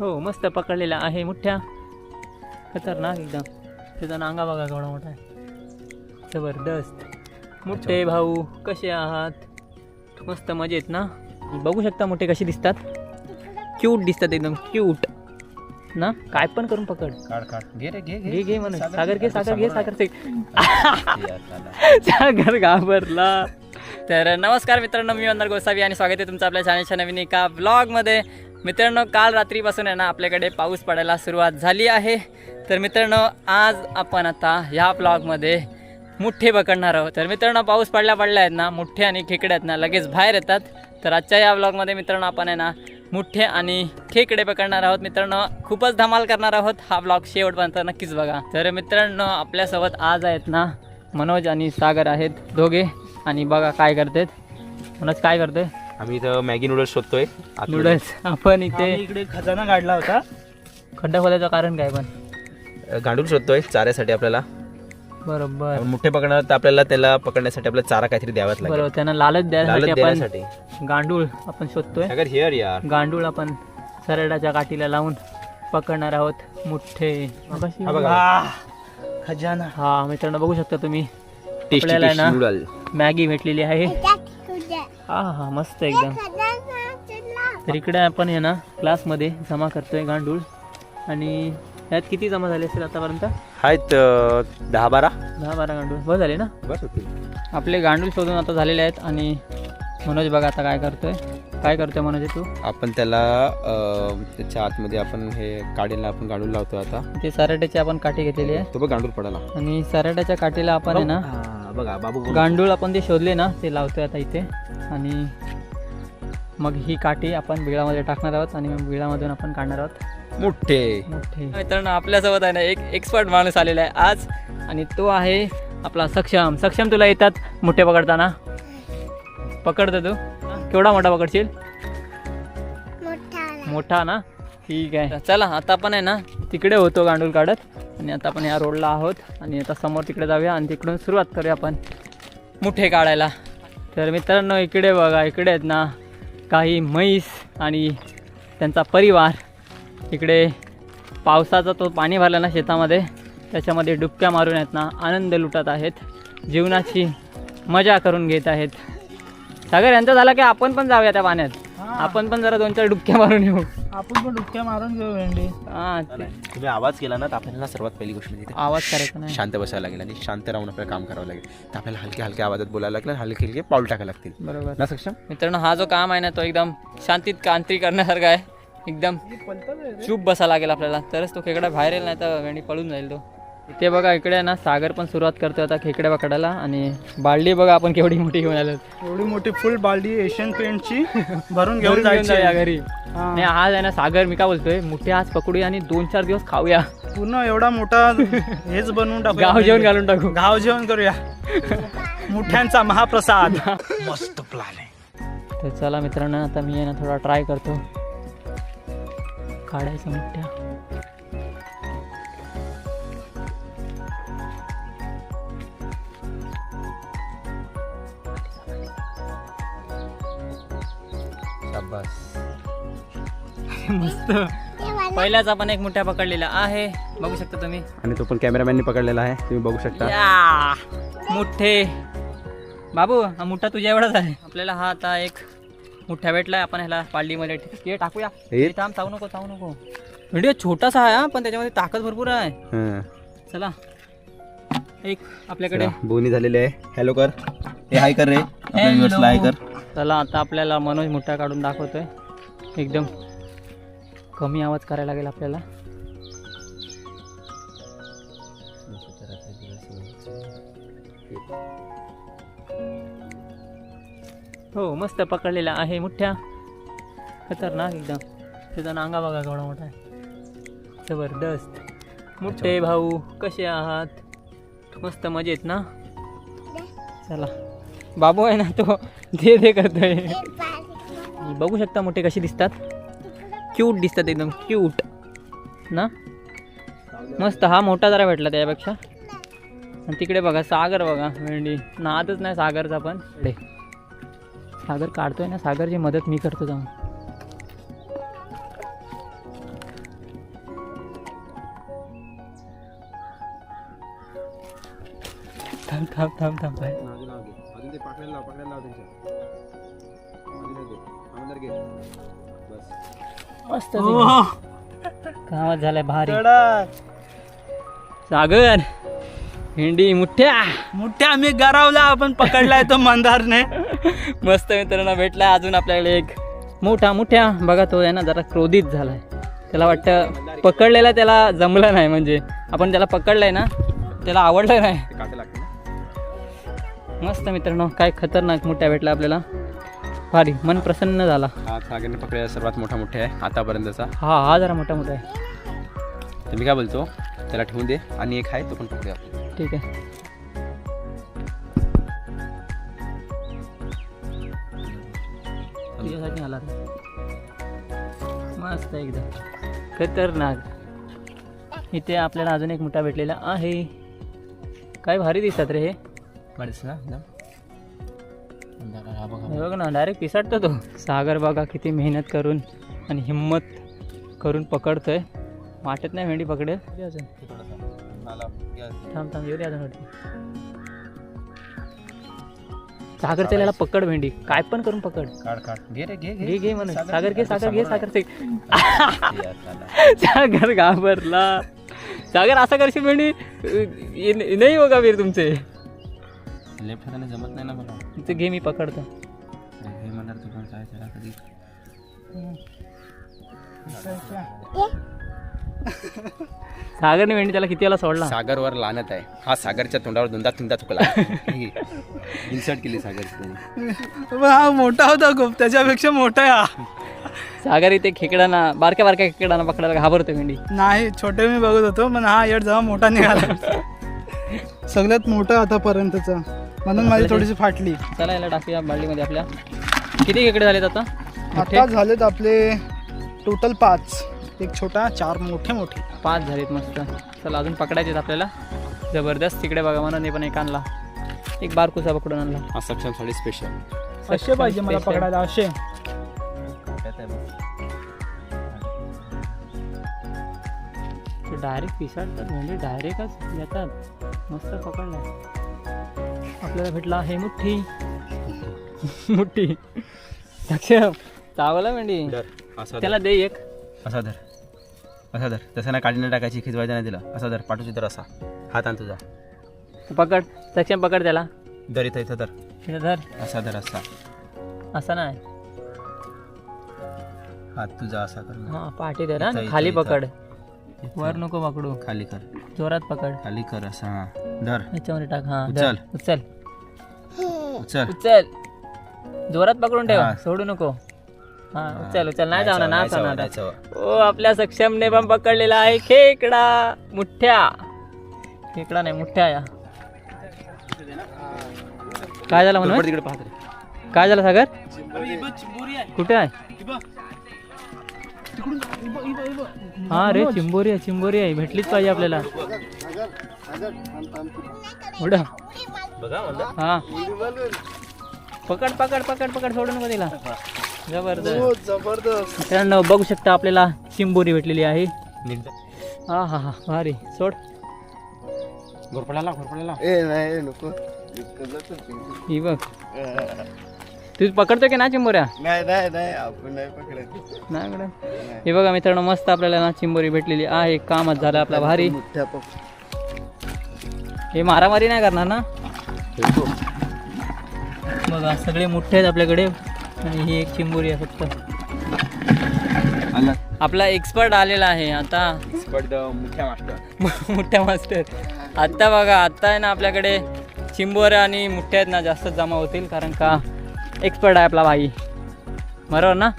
हो मस्त पकडलेला आहे मोठ्या खतरनाक एकदम. त्याचा नांगा बघा केवढा मोठा आहे. जबरदस्त. मोठे भाऊ कसे आहात? मस्त मजेत ना? बघू शकता मोठे कसे दिसतात. क्यूट दिसतात एकदम क्यूट ना? काय पण करून पकड. काढ काढ. घे रे घे घे. घे म्हणून. सागर घे सागर घे सागर ते सागर. घाबरला. तर नमस्कार मित्रांनो मी वंदर गोसावी आणि स्वागत आहे तुमचं आपल्या चॅनलच्या नवीन एका ब्लॉगमध्ये मित्रांनो काल रात्रीपासून आहे ना आपल्याकडे पाऊस पडायला सुरुवात झाली आहे. तर मित्रांनो आज आपण आता ह्या ब्लॉगमध्ये मुठ्ठे पकडणार आहोत. तर मित्रांनो पाऊस पडल्या पडल्या आहेत ना मुठ्ठे आणि खेकडे आहेत ना लगेच बाहेर येतात. तर आजच्या या ब्लॉगमध्ये मित्रांनो आपण आहे ना मुठ्ठे आणि खेकडे पकडणार आहोत. मित्रांनो खूपच धमाल करणार आहोत हा ब्लॉग शेवटपर्यंत नक्कीच बघा. तर मित्रांनो आपल्यासोबत आज आहेत ना मनोज आणि सागर आहेत दोघे. आणि बघा काय करतात. मनोज काय करतोय? आम्ही इथं मॅगी नूडल्स शोधतोय. आतमध्ये. नूडल्स आपण इथे इकडे खजाना काढला होता. खड्डा खोदायचं कारण काय पण? गांडूळ शोधतोय चाऱ्यासाठी आपल्याला. बरोबर. आपण मोठे पकडणार तर आपल्याला त्याला पकडण्यासाठी आपल्याला चारा काहीतरी द्यावाच लागेल. बरोबर त्यांना लालच द्यायसाठी लालच आपण देण्यासाठी गांडूळ आपण शोधतोय. हिअर यार. गांडूळ आपण सरडाच्या काठीला लावून पकडणार आहोत मुठ्ठे? हा बघा. आह, खजाना. हा मित्रांनो बघू शकता तुम्ही. टेस्टी आपल्याला आहे ना? नूडल मॅगी भेटलेली आहे. हा हा मस्त एकदम. तर इकडे आपण आहे ना क्लासमध्ये जमा करतोय गांडूळ. आणि यात किती जमा झाले असेल आतापर्यंत? आहेत दहा बारा दहा बारा गांडूळ. बस झाले ना? बस आपले गांडूळ शोधून आता झालेले आहेत आणि मनोज बघा आता काय करतोय. काय करतोय मनोज तू? आपण त्याला त्याच्या आतमध्ये आपण हे काढीला आपण गांडूळ लावतो आता. ते सराट्याची आपण काठी घेतलेली आहे. तो बघ गांडूळ पडाला आणि सराट्याच्या काठीला आपण आहे ना हा, बघा बाबू. गांडूळ आपण ते शोधले ना ते लावतोय आता इथे. आणि मग ही काठी आपण बिळामध्ये टाकणार आहोत आणि मग बिळामधून आपण काढणार आहोत. मोठे. मोठे. मित्रांनो आपल्यासोबत आहे ना एक एक्सपर्ट माणूस आलेला आहे आज. आणि तो आहे आपला सक्षम. सक्षम तुला येतात मोठे पकडताना. पकडतो तू. केवढा मोठा पकडशील? मोठा ना? ठीक आहे. चला आता आपण आहे ना तिकडे होतो गांडूळ काढत. आणि आता आपण या रोडला आहोत. आणि आता समोर तिकडे जाऊया आणि तिकडून सुरुवात करूया आपण मुठे काढायला. तर मित्रांनो इकडे बघा इकडे आहेत ना काही म्हैस आणि त्यांचा परिवार. इकडे पावसाचा तो पाणी भरला ना शेतामध्ये. त्याच्यामध्ये डुबक्या मारून आहेत ना आनंद लुटत आहेत. जीवनाची मजा करून घेत आहेत. सागर यांचा झाला की आपण पण जाऊया त्या पाण्यात. आपण पण जरा दोन चार डुबक्या मारून येऊ. आपण पण डुबक्या मारून घेऊ भेंडी. हा ते- तुम्ही आवाज केला ना तर आपल्याला सर्वात पहिली गोष्ट म्हणजे आवाज करायचा नाही. शांत बसायला लागेल आणि शांत राहून आपल्याला काम करावं लागेल. तर आपल्याला हलक्या हलक्या आवाजात बोलायला लागेल हलके हलके पाऊल टाकायला लागतील. बरोबर. ना सक्षम? मित्रांनो हा जो काम आहे ना तो एकदम शांतीत कांत्री करण्यासारखा आहे. एकदम चूप बसा लागेल आपल्याला. तरच तो खेकडा बाहेर येईल नाही तर वेणी पळून जाईल तो. इथे बघा इकडे ना सागर पण सुरुवात करतोय आता खेकड्या पकडायला. आणि बालडी बघा आपण केवढी मोठी घेऊन आलो. एवढी मोठी फुल बालडी एशियन पेंटची भरून घेऊन घेऊन जायची. जाऊया घरी. आज आहे ना सागर मी काय बोलतोय मोठे आज पकडूया आणि दोन चार दिवस खाऊया. पूर्ण एवढा मोठा हेच बनवून टाकू गाव जेवण घालून टाकू. गाव जेवण करूया. मुठ्यांचा महाप्रसाद. मस्त प्लॅन आहे. तर चला मित्रांनो आता मी ना थोडा ट्राय करतो. काढायचं मोठ्या. मस्त. पहिल्याच आपण एक मोठ्या पकडलेला आहे. बघू शकता तुम्ही. आणि तो पण कॅमेरामॅनने पकडलेला आहे. तुम्ही बघू शकता. या. मोठे बाबू हा मोठा तुझ्या एवढाच आहे. आपल्याला हा आता एक मोठा भेटलाय. आपण ह्याला पालडीमध्ये ठे- टाकूया. हे? हे थांब चावू नको चावू नको. व्हिडिओ छोटासा आहे हा, पण त्याच्यामध्ये ताकद भरपूर आहे. हं. चला. एक आपल्याकडे. बोनी झालेले आहे. हॅलो कर. हे हाय कर रे. हाय कर. चला आता आपल्याला मनोज मुठा काढून दाखवतोय. एकदम कमी आवाज करायला लागेल आपल्याला. हो मस्त पकडलेला आहे मुठ्ठ्या खतरनाक एकदम. त्याचा नांगा बघा केवढा मोठा आहे. जबरदस्त. मोठे भाऊ कसे आहात? मस्त मजेत ना? चला. बाबू आहे ना तो ते ते करतोय. बघू शकता मोठे कसे दिसतात. क्यूट दिसतात एकदम क्यूट ना? मस्त हा मोठा जरा भेटला त्यापेक्षा. आणि तिकडे बघा सागर बघा मेंढी. नादच नाही सागरचा पण. डे सागर काढतोय ना सागरची मदत मी करतो जाऊन. थांब थांब थांब थांब अजून लाव पाकळ्याला लाव त्यांच्या. एक घे. बस. मस्त हो. कामात झालाय भारी. सागर भेंडी मुठ्या मोठ्या आम्ही गरावला आपण पकडलाय तो मंदारने. मस्त मित्रांनो भेटला अजून आपल्याकडे एक मोठा मोठ्या बघा तो आहे ना जरा क्रोधित झालाय. त्याला वाटतं पकडलेला त्याला जमलं नाही म्हणजे. आपण त्याला पकडलंय ना त्याला आवडलं नाही. मस्त मित्रांनो काय खतरनाक मोठ्या भेटला आपल्याला. भारी मन प्रसन्न झाला. हा सागरने पकडलेला सर्वात मोठा मोठा आहे आतापर्यंतचा. हा हा जरा मोठा मोठा आहे. तर मी काय बोलतो? त्याला ठेवून दे आणि एक आहे तो पण पकडूया. आपण. ठीक आहे. तुझ्यासाठी आला. मस्त एकदम. खतरनाक. इथे आपल्याला अजून एक मोठा भेटलेला आहे. काय भारी दिसतात रे हे. वाढीस ना एकदम बघा. ना डायरेक्ट पिसाटतो तो. सागर बघा किती मेहनत करून आणि हिम्मत करून पकडतोय. वाटत नाही भेंडी पकडेल. थांब थांब येऊ दे अजून. सागर त्याला पकड भेंडी. काय पण करून पकड. काढ काढ. घे रे घे घे. घे म्हणून. सागर घे सागर घे सागर ते. सागर घाबरला. सागर असा करशील भेंडी? नाही हो का वीर तुमचे. लेफ्ट हाताने जमत नाही ना मला. ते घे मी पकडतो. हे म्हणणार तू पण काय त्याला कधी सागरने भेंडी त्याला किती वेळा सोडला? सागरवर लानत आहे. हा सागरच्या तोंडावर दोनदा तीनदा चुकला. इन्सर्ट केली सागर हा मोठा होता खूप. त्याच्यापेक्षा मोठा आहे हा. सागर इथे खेकडाना बारक्या बारक्या खेकडाना पकडायला घाबरतो भेंडी नाही छोटे मी बघत होतो पण हा येड जेव्हा मोठा निघाला. सगळ्यात मोठा आतापर्यंतचा. म्हणून माझी थोडीशी फाटली. चला याला टाकूया बाल्डीमध्ये आपल्या. किती खेकडे झालेत आता? आता झालेत आपले टोटल पाच. एक छोटा चार मोठे मोठे. पाच झालेत मस्त. चला अजून पकडायचे आहेत आपल्याला. जबरदस्त. तिकडे बघा म्हणून पण एक आणला. एक बारकुसा पकडून आणला. हा सक्षम साडी स्पेशल असे पाहिजे मला. पकडायला असे. डायरेक्ट पिसाडतात म्हणजे डायरेक्टच येतात. मस्त पकडला. आपल्याला भेटला आहे मुठ्ठी. मुठ्ठी. सक्षम चावला असा त्याला दे एक. असा धर. असा धर. तसं ना काढीने टाकायची खिजवायचं नाही दिला असा धर. पाठवची तर असा. हात आण तुझा. पकड. सक्षम पकड त्याला. धर इथं इथं धर. इथं धर. असा धर असा. असं नाही. हात तुझा असा कर हा पाठी धर हा. इथं, इथं, खाली इथं. पकड. इथं. वर नको पकडू. खाली कर. जोरात पकड. खाली कर असा. धर. याच्यामध्ये टाक हा. धर. उचल. उचल. उचल. उचल. जोरात पकडून ठेव. हा. सोडू नको. हा उचल उचल. नाही जाणार जाणार नाही. ओ आपल्या सक्षमने पण पकडलेला आहे खेकडा. मुठ्या खेकडा नाही मुठ्या या. काय झालं म्हणून तिकडे पाहत रे. काय झालं सागर? कुठे आहे? हा रे चिंबोरी आहे चिंबोरी आहे. भेटलीच पाहिजे आपल्याला. उडा. बघा म्हणलं. हा. पकड पकड पकड पकड सोडू नको तिला. जबरदस्त. हो जबरदस्त. मित्रांनो बघू शकता आपल्याला चिंबोरी भेटलेली आहे. हा हा हा भारी. सोड. घोरपड्याला घोरपड्याला ही बघ. तू पकडतो की ना चिंबोऱ्या? नाही नाही नाही आपण नाही पकडायचं. नाही मॅडम हे बघा मित्रांनो मस्त आपल्याला ना चिंबोरी भेटलेली आहे. कामच झालं आपला भारी. हे मारामारी नाही करणार ना? बघा सगळे मोठे आहेत आपल्याकडे आणि ही एक चिंबोरी आहे फक्त. आला. आपला एक्सपर्ट आलेला आहे आता. एक्सपर्ट मुख्य मास्टर. मोठ्या मास्टर. आत्ता बघा आत्ता आहे ना आपल्याकडे चिंबोऱ्या आणि मुठ्या आहेत ना जास्त जमा होतील कारण का एक्सपर्ट आहे आपला भाई. बरोबर ना?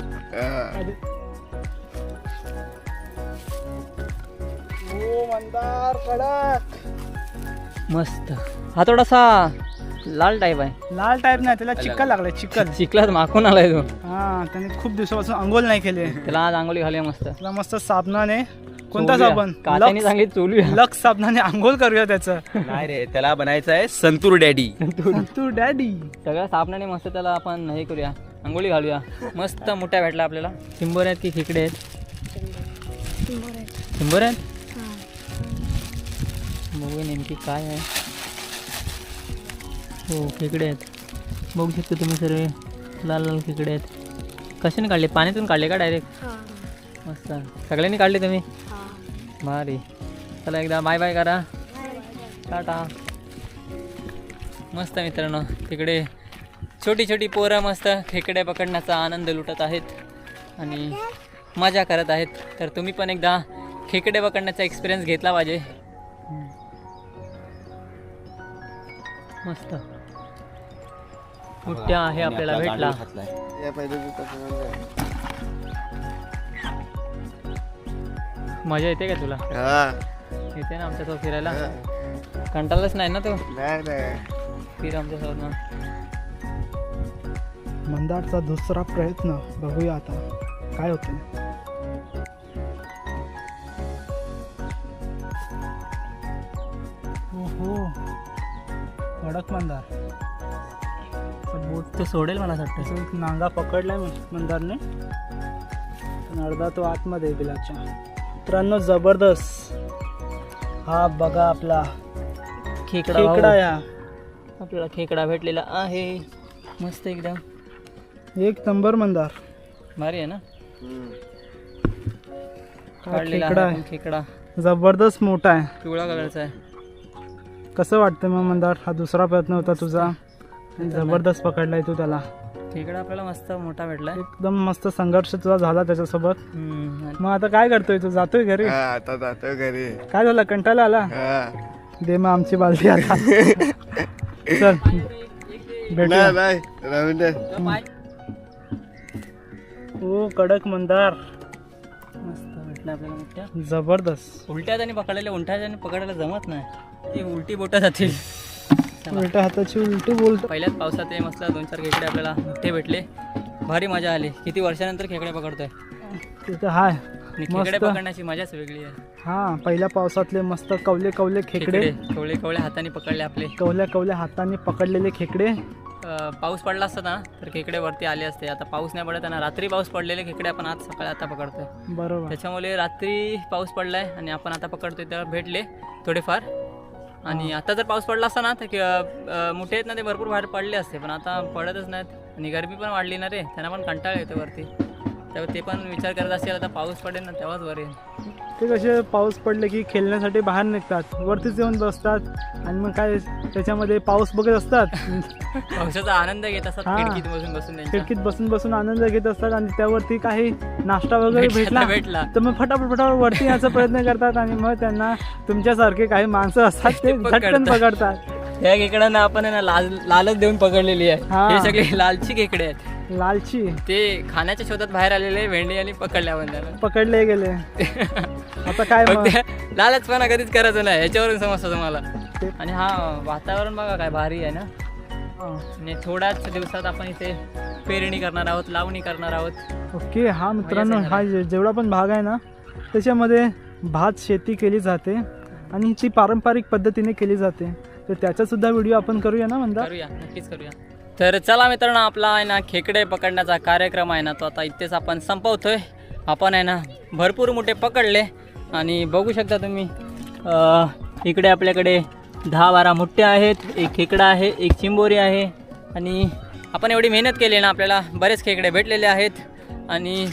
हो मंदार कडक. मस्त. हा थोडासा लाल टाईप आहे. लाल टाईप नाही त्याला चिकल लागलाय चिकल. चिखलात माखून आलाय तो. हा त्याने खूप दिवसापासून अंघोळ नाही केले. त्याला आज आंघोळी घालूया मस्त. त्याला मस्त साबणाने कोणता चोलूया. साबण? कात्याने लक्स- चांगली चोलूया. लक्स साबणाने आंघोळ करूया त्याचं. नाही रे त्याला बनायचं आहे संतूर डॅडी. तू डॅडी. सगळ्या साबणाने मस्त त्याला आपण हे करूया आंघोळी घालूया. मस्त मोठ्या भेटला आपल्याला. चिंबोऱ्या आहेत की खेकडे आहेत? चिंबोऱ्या आहेत. बघूया नेमकी काय आहे. हो खेकडे आहेत. बघू शकता तुम्ही सर्व. लाल लाल खेकडे आहेत. कशाने काढले? पाण्यातून काढले का डायरेक्ट मस्त. सगळ्यांनी काढले तुम्ही? भारी. चला एकदा बाय बाय करा. टाटा. मस्त मित्रांनो तिकडे छोटी छोटी पोरं मस्त खेकडे पकडण्याचा आनंद लुटत आहेत आणि मजा करत आहेत. तर तुम्ही पण एकदा खेकडे पकडण्याचा एक्सपिरियन्स घेतला पाहिजे. मस्त. कुठ्या आहे आपल्याला भेटला. मजा येते का तुला? येते ना आमच्यासोबत फिरायला? कंटाळलंच नाही ना तू? फिर आमच्यासोबत ना. मंदारचा दुसरा प्रयत्न बघूया आता. काय होतं? हो कडक मंदार. बोट तो सोडेल मला असं वाटतं नांगा पकडलाय मन- मंदारने. पण अर्धा तो आतमध्ये आहे बिलाच्या. मित्रांनो जबरदस्त. हा बघा आपला खेकडा खेकडा. या. आपल्याला खेकडा भेटलेला आहे. मस्त एकदम. एक नंबर मंदार. भारी आहे ना? काढलेला आहे खेकडा आहे खेकडा. जबरदस्त मोठा आहे. पिवळा कलरचा आहे. कसं वाटतं मग मंदार? हा दुसरा प्रयत्न होता तुझा. जबरदस्त पकडलाय तू त्याला. खेकडा आपल्याला मस्त मोठा भेटलाय. एकदम मस्त संघर्ष तुझा झाला त्याच्यासोबत. मग आता काय करतोय तू? जातोय घरी? आता जातो घरी. काय झालं? कंटाळा आला? दे मग आमची बालदी आता. चल. दे. ओ कडक मंदार. मस्त भेटला आपल्याला जबरदस्त. उलट्यात आणि पकडायला उलट्यात आणि पकडायला जमत नाही. ती उलटी बोटं जातील. चला. उलट्या हाताची उलटी बोलतो. पहिल्याच पावसात ते मस्त दोन चार खेकडे आपल्याला मोठे भेटले. भारी मजा आली. किती वर्षानंतर खेकडे पकडतोय. तिथं हाय. आणि खेकडे मस्त. पकडण्याची मजाच वेगळी आहे. हा पहिल्या पावसातले मस्त कवले कवले खेकडे. खेकडे कवळे कवळे हाताने पकडले आपले. कवल्या कवल्या हाताने पकडलेले खेकडे. अं, पाऊस पडला असता ना तर खेकडे वरती आले असते. आता पाऊस नाही पडत ना रात्री पाऊस पडलेले खेकडे आपण आज सकाळी आता पकडतोय. बरोबर. त्याच्यामुळे रात्री पाऊस पडलाय आणि आपण आता पकडतोय तर भेटले थोडेफार. आणि आता जर पाऊस पडला असता ना तर मोठे आहेत ना ते भरपूर बाहेर पडले असते पण आता पडतच नाहीत. आणि गरमी पण वाढली ना रे त्यांना पण कंटाळा येतो वरती. तेव्हा ते पण विचार करत असतील आता पाऊस पडेल ना तेव्हाच वर येईल ते कसे पाऊस पडले की खेळण्यासाठी बाहेर निघतात वरतीच येऊन बसतात आणि मग काय त्याच्यामध्ये पाऊस बघत असतात. पावसाचा आनंद घेत असतात. खिडकीत बसून बसून खिडकीत बसून बसून आनंद घेत असतात आणि त्यावरती काही नाश्ता वगैरे भेटला भेटला तर मग फटाफट फटाफट वरती याचा प्रयत्न करतात आणि मग त्यांना तुमच्यासारखे काही माणसं असतात ते झटकन पकडतात. या खेकड्यांना आपण आहे ना लाल लालच देऊन पकडलेली आहे. हा. सगळे लालची खेकडे आहेत. लालची. ते खाण्याच्या शोधात बाहेर आलेले भेंडी आणि पकडल्या आपण त्याला पकडले गेले. आता काय मग? फक्त लालचपणा कधीच करायचं नाही याच्यावरून समजतं तुम्हाला. ते- आणि हा वातावरण बघा काय भारी आहे ना. हा. आणि थोड्याच दिवसात आपण इथे पेरणी करणार आहोत लावणी करणार आहोत. ओके हा मित्रांनो हा जे- जेवढा पण भाग आहे ना त्याच्यामध्ये भात शेती केली जाते आणि ती पारंपरिक पद्धतीने केली जाते. तर त्याचा सुद्धा व्हिडिओ आपण करूया ना म्हणता करूया नक्कीच करूया. तर चला मित्रांनो आपला आहे ना खेकडे पकडण्याचा कार्यक्रम आहे ना तो आता इथेच आपण संपवतोय. आपण आहे ना भरपूर मोठे पकडले. आणि बघू शकता तुम्ही इकडे आपल्याकडे दहा बारा मुठ्ठे आहेत एक खेकडा आहे एक चिंबोरी आहे आणि आपण एवढी मेहनत केली ना आपल्याला बरेच खेकडे भेटलेले आहेत. आणि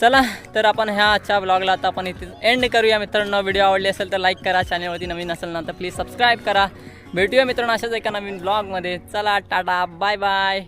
चला तर आपण ह्या आजच्या ब्लॉगला आता आपण इथे एंड करूया. मित्रांनो व्हिडिओ आवडले असेल तर लाईक करा. चॅनलवरती नवीन असेल ना तर प्लीज सबस्क्राईब करा. भेटूया मित्रांनो अशाच एका नवीन ब्लॉगमध्ये चला टाटा बाय बाय